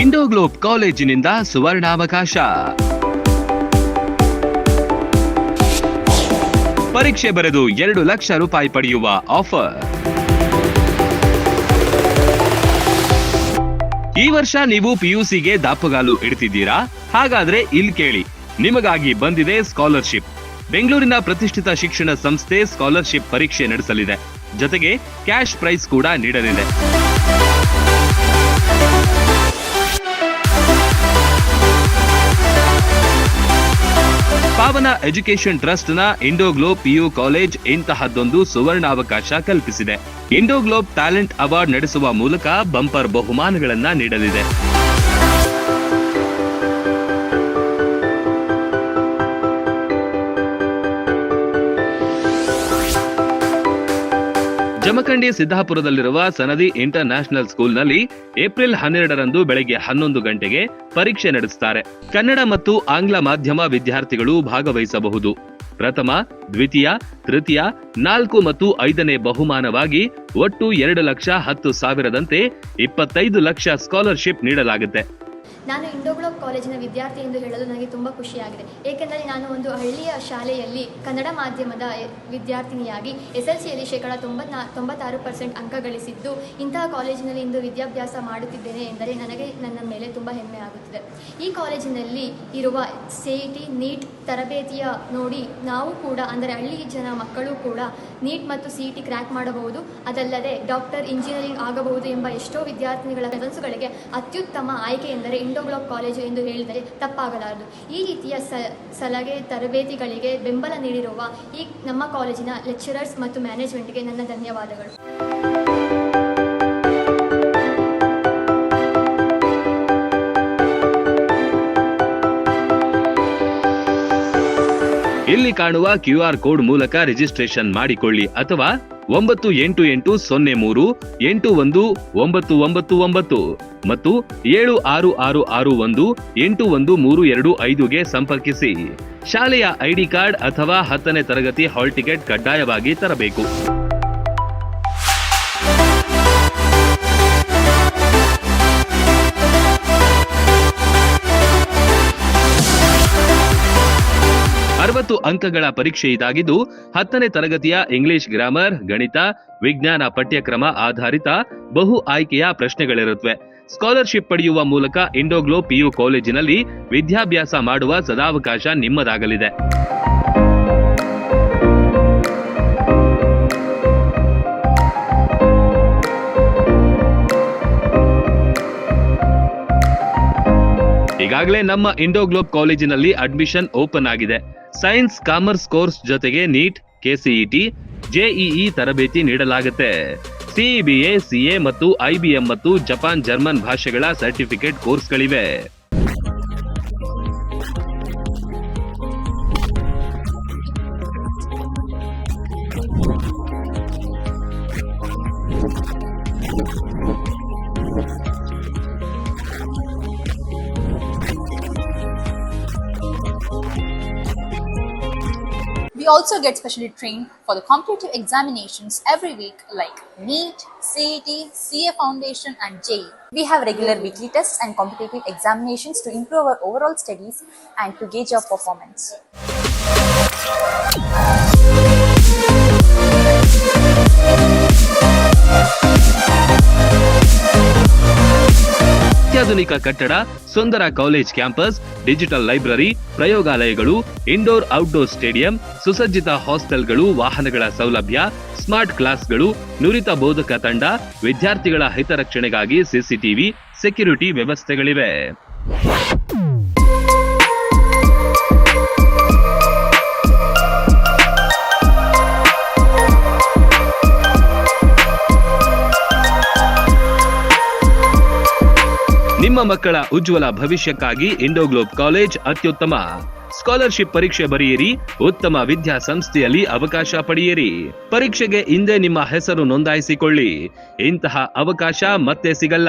ಇಂಡೋಗ್ಲೋಬ್ ಕಾಲೇಜಿನಿಂದ ಸುವರ್ಣಾವಕಾಶ. ಪರೀಕ್ಷೆ ಬರೆದು ಎರಡು ಲಕ್ಷ ರೂಪಾಯಿ ಪಡೆಯುವ ಆಫರ್. ಈ ವರ್ಷ ನೀವು ಪಿಯುಸಿಗೆ ದಾಪುಗಾಲು ಇಡ್ತಿದ್ದೀರಾ? ಹಾಗಾದ್ರೆ ಇಲ್ಲಿ ಕೇಳಿ. ನಿಮಗಾಗಿ ಬಂದಿದೆ ಸ್ಕಾಲರ್ಶಿಪ್. ಬೆಂಗಳೂರಿನ ಪ್ರತಿಷ್ಠಿತ ಶಿಕ್ಷಣ ಸಂಸ್ಥೆ ಸ್ಕಾಲರ್ಶಿಪ್ ಪರೀಕ್ಷೆ ನಡೆಸಲಿದೆ. ಜೊತೆಗೆ ಕ್ಯಾಶ್ ಪ್ರೈಸ್ ಕೂಡ ನೀಡಲಿದೆ. ಪಾವನ ಎಜುಕೇಷನ್ ಟ್ರಸ್ಟ್ನ ಇಂಡೋಗ್ಲೋಬ್ ಪಿಯು ಕಾಲೇಜ್ ಇಂತಹದ್ದೊಂದು ಸುವರ್ಣಾವಕಾಶ ಕಲ್ಪಿಸಿದೆ. ಇಂಡೋಗ್ಲೋಬ್ ಟ್ಯಾಲೆಂಟ್ ಅವಾರ್ಡ್ ನಡೆಸುವ ಮೂಲಕ ಬಂಪರ್ ಬಹುಮಾನಗಳನ್ನ ನೀಡಲಿದೆ. ಜಮಖಂಡಿ ಸಿದ್ದಾಪುರದಲ್ಲಿರುವ ಸನದಿ ಇಂಟರ್ ನ್ಯಾಷನಲ್ ಸ್ಕೂಲ್ನಲ್ಲಿ ಏಪ್ರಿಲ್ ಹನ್ನೆರಡರಂದು ಬೆಳಗ್ಗೆ ಹನ್ನೊಂದು ಗಂಟೆಗೆ ಪರೀಕ್ಷೆ ನಡೆಸುತ್ತಾರೆ. ಕನ್ನಡ ಮತ್ತು ಆಂಗ್ಲ ಮಾಧ್ಯಮ ವಿದ್ಯಾರ್ಥಿಗಳು ಭಾಗವಹಿಸಬಹುದು. ಪ್ರಥಮ, ದ್ವಿತೀಯ, ತೃತೀಯ, ನಾಲ್ಕು ಮತ್ತು ಐದನೇ ಬಹುಮಾನವಾಗಿ ಒಟ್ಟು ಎರಡು ಲಕ್ಷ ಹತ್ತು ಸಾವಿರದಂತೆ ಇಪ್ಪತ್ತೈದು ಲಕ್ಷ ಸ್ಕಾಲರ್ಶಿಪ್ ನೀಡಲಾಗುತ್ತೆ. ನಾನು ಇಂಡೋಗ್ಲೋಬ್ ಕಾಲೇಜಿನ ವಿದ್ಯಾರ್ಥಿ ಎಂದು ಹೇಳಲು ನನಗೆ ತುಂಬ ಖುಷಿಯಾಗಿದೆ. ಏಕೆಂದರೆ ನಾನು ಒಂದು ಹಳ್ಳಿಯ ಶಾಲೆಯಲ್ಲಿ ಕನ್ನಡ ಮಾಧ್ಯಮದ ವಿದ್ಯಾರ್ಥಿನಿಯಾಗಿ ಎಸ್ ಎಲ್ ಸಿಯಲ್ಲಿ ಶೇಕಡ ತೊಂಬತ್ನಾ, ತೊಂಬತ್ತಾರು ಪರ್ಸೆಂಟ್ ಅಂಕ ಗಳಿಸಿದ್ದು ಇಂತಹ ಕಾಲೇಜಿನಲ್ಲಿ ಇಂದು ವಿದ್ಯಾಭ್ಯಾಸ ಮಾಡುತ್ತಿದ್ದೇನೆ ಎಂದರೆ ನನಗೆ ನನ್ನ ಮೇಲೆ ತುಂಬ ಹೆಮ್ಮೆ ಆಗುತ್ತಿದೆ. ಈ ಕಾಲೇಜಿನಲ್ಲಿ ಇರುವ ಸಿ ನೀಟ್ ತರಬೇತಿಯ ನೋಡಿ ನಾವು ಕೂಡ ಅಂದರೆ ಹಳ್ಳಿ ಜನ ಮಕ್ಕಳು ಕೂಡ ನೀಟ್ ಮತ್ತು ಸಿ ಟಿ ಕ್ರ್ಯಾಕ್ ಮಾಡಬಹುದು. ಅದಲ್ಲದೆ ಡಾಕ್ಟರ್ ಇಂಜಿನಿಯರಿಂಗ್ ಆಗಬಹುದು ಎಂಬ ಎಷ್ಟೋ ವಿದ್ಯಾರ್ಥಿನಿಗಳ ಕನಸುಗಳಿಗೆ ಅತ್ಯುತ್ತಮ ಆಯ್ಕೆ ಎಂದರೆ ಇಂಡೋಗ್ಲೋಬ್ ಕಾಲೇಜು ಎಂದು ಹೇಳಿದರೆ ತಪ್ಪಾಗಲಾರದು. ಈ ರೀತಿಯ ಸಲಹೆ ತರಬೇತಿಗಳಿಗೆ ಬೆಂಬಲ ನೀಡಿರುವ ಈ ನಮ್ಮ ಕಾಲೇಜಿನ ಲೆಕ್ಚರರ್ಸ್ ಮತ್ತು ಮ್ಯಾನೇಜ್ಮೆಂಟ್ಗೆ ನನ್ನ ಧನ್ಯವಾದಗಳು. ಇಲ್ಲಿ ಕಾಣುವ ಕ್ಯೂ ಆರ್ ಕೋಡ್ ಮೂಲಕ ರಿಜಿಸ್ಟ್ರೇಷನ್ ಮಾಡಿಕೊಳ್ಳಿ ಅಥವಾ ಒಂಬತ್ತು ಎಂಟು ಎಂಟು ಸೊನ್ನೆ ಮೂರು ಎಂಟು ಒಂದು ಒಂಬತ್ತು ಒಂಬತ್ತು ಒಂಬತ್ತು ಮತ್ತು ಏಳು ಆರು ಆರು ಆರು ಒಂದು ಎಂಟು ಒಂದು ಮೂರು ಎರಡು ಐದುಗೆ ಸಂಪರ್ಕಿಸಿ. ಶಾಲೆಯ ಐಡಿ ಕಾರ್ಡ್ ಅಥವಾ ಹತ್ತನೇ ತರಗತಿ ಹಾಲ್ ಟಿಕೆಟ್ ಕಡ್ಡಾಯವಾಗಿ ತರಬೇಕು. ಅರವತ್ತು ಅಂಕಗಳ ಪರೀಕ್ಷೆ ಇದಾಗಿದ್ದು ಹತ್ತನೇ ತರಗತಿಯ ಇಂಗ್ಲಿಷ್ ಗ್ರಾಮರ್, ಗಣಿತ, ವಿಜ್ಞಾನ ಪಠ್ಯಕ್ರಮ ಆಧಾರಿತ ಬಹು ಆಯ್ಕೆಯ ಪ್ರಶ್ನೆಗಳಿರುತ್ತವೆ ಸ್ಕಾಲರ್ಶಿಪ್ ಪಡೆಯುವ ಮೂಲಕ ಇಂಡೋಗ್ಲೋ ಪಿಯು ಕಾಲೇಜಿನಲ್ಲಿ ವಿದ್ಯಾಭ್ಯಾಸ ಮಾಡುವ ಸದಾವಕಾಶ ನಿಮ್ಮದಾಗಲಿದೆ. ಈಗಾಗಲೇ ನಮ್ಮ ಇಂಡೋಗ್ಲೋಬ್ ಕಾಲೇಜಿನಲ್ಲಿ ಅಡ್ಮಿಷನ್ ಓಪನ್ ಆಗಿದೆ. ಸೈನ್ಸ್, ಕಾಮರ್ಸ್ ಕೋರ್ಸ್ ಜೊತೆಗೆ ನೀಟ್, ಕೆಸಿಇಟಿ, ಜೆಇಇ ತರಬೇತಿ ನೀಡಲಾಗುತ್ತೆ. ಸಿಇಬಿಎ ಸಿಎ ಮತ್ತು ಐಬಿಎಂ ಮತ್ತು ಜಪಾನ್ ಜರ್ಮನ್ ಭಾಷೆಗಳ ಸರ್ಟಿಫಿಕೇಟ್ ಕೋರ್ಸ್ಗಳಿವೆ. We also get specially trained for the competitive examinations every week like NEET, CET, CA Foundation, and JEE. We have regular weekly tests and competitive examinations to improve our overall studies and to gauge our performance. ಅತ್ಯಾಧುನಿಕ ಕಟ್ಟಡ, ಸುಂದರ college campus, digital library, ಪ್ರಯೋಗಾಲಯಗಳು, indoor outdoor stadium, ಸುಸಜ್ಜಿತ ಹಾಸ್ಟೆಲ್ಗಳು, ವಾಹನಗಳ ಸೌಲಭ್ಯ, smart ಕ್ಲಾಸ್ಗಳು, ನುರಿತ ಬೋಧಕ ತಂಡ, ವಿದ್ಯಾರ್ಥಿಗಳ ಹಿತರಕ್ಷಣೆಗಾಗಿ ಸಿಸಿಟಿವಿ, ಸೆಕ್ಯುರಿಟಿ ವ್ಯವಸ್ಥೆಗಳಿವೆ. ನಿಮ್ಮ ಮಕ್ಕಳ ಉಜ್ವಲ ಭವಿಷ್ಯಕ್ಕಾಗಿ ಇಂಡೋಗ್ಲೋಬ್ ಕಾಲೇಜ್ ಅತ್ಯುತ್ತಮ. ಸ್ಕಾಲರ್ಶಿಪ್ ಪರೀಕ್ಷೆ ಬರೆಯಿರಿ, ಉತ್ತಮ ವಿದ್ಯಾಸಂಸ್ಥೆಯಲ್ಲಿ ಅವಕಾಶ ಪಡೆಯಿರಿ. ಪರೀಕ್ಷೆಗೆ ಹಿಂದೆ ನಿಮ್ಮ ಹೆಸರು ನೋಂದಾಯಿಸಿಕೊಳ್ಳಿ. ಇಂತಹ ಅವಕಾಶ ಮತ್ತೆ ಸಿಗಲ್ಲ.